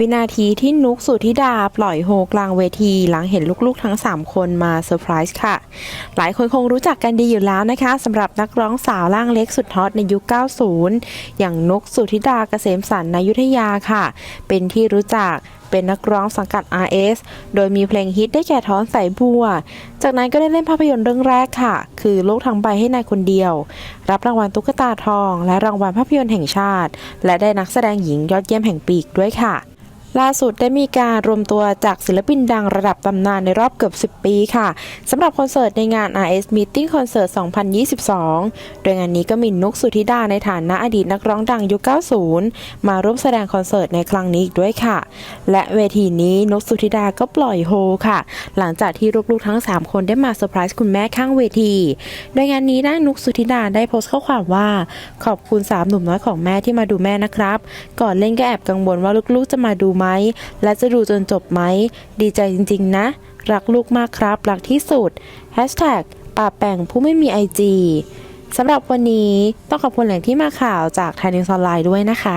วินาทีที่นุกสุธิดาปล่อยโฮกลางเวที หลังเห็นลูกๆทั้ง 3 คนมาเซอร์ไพรส์ค่ะ หลายคนคงรู้จักกันดีอยู่แล้วนะคะสำหรับนักร้องสาวร่างเล็กสุดฮอตในยุค 90 อย่างนุกสุธิดาเกษมสันนายุทธยาค่ะ เป็นที่รู้จักเป็นนักร้องสังกัด RS โดยมีเพลงฮิตได้แก่ท้อนใสบัว จากนั้นก็ได้เล่นภาพยนตร์เรื่องแรกค่ะ คือโลกทั้งใบให้นายคนเดียว รับรางวัลตุ๊กตาทอง และรางวัลภาพยนตร์แห่งชาติ และได้นักแสดงหญิงยอดเยี่ยมแห่งปีอีกด้วยค่ะ ล่าสุดได้มีการรวมตัวจากศิลปินดังระดับตำนานในรอบเกือบ 10 ปีค่ะสำหรับคอนเสิร์ตในงาน RS Meeting Concert 2022 โดยงานนี้ก็มีนุกสุธิดาในฐานะอดีตนักร้องดังยุค 90 มาร่วมแสดงคอนเสิร์ตในครั้งนี้อีกด้วยค่ะ และเวทีนี้นุกสุธิดาก็ปล่อยโฮค่ะ หลังจากที่ลูกๆทั้ง 3 คนได้มาเซอร์ไพรส์คุณแม่ข้างเวที โดยงานนี้ด้นุกสุธิดาได้โพสต์ข้อความว่า ขอบคุณสามหนุ่มน้อยของแม่ที่มาดูแม่นะครับ ก่อนเล่นก็แอบกังวลว่าลูกๆจะมาดูไหม และจะดูจนจบไหม ดีใจจริงๆนะ รักลูกมากครับ รักที่สุด Hashtag ป่าแป่งผู้ไม่มีไอจีสำหรับวันนี้ต้องขอบคุณแหล่งที่มาข่าวจากไทยนิวส์ออนไลน์ด้วยนะคะ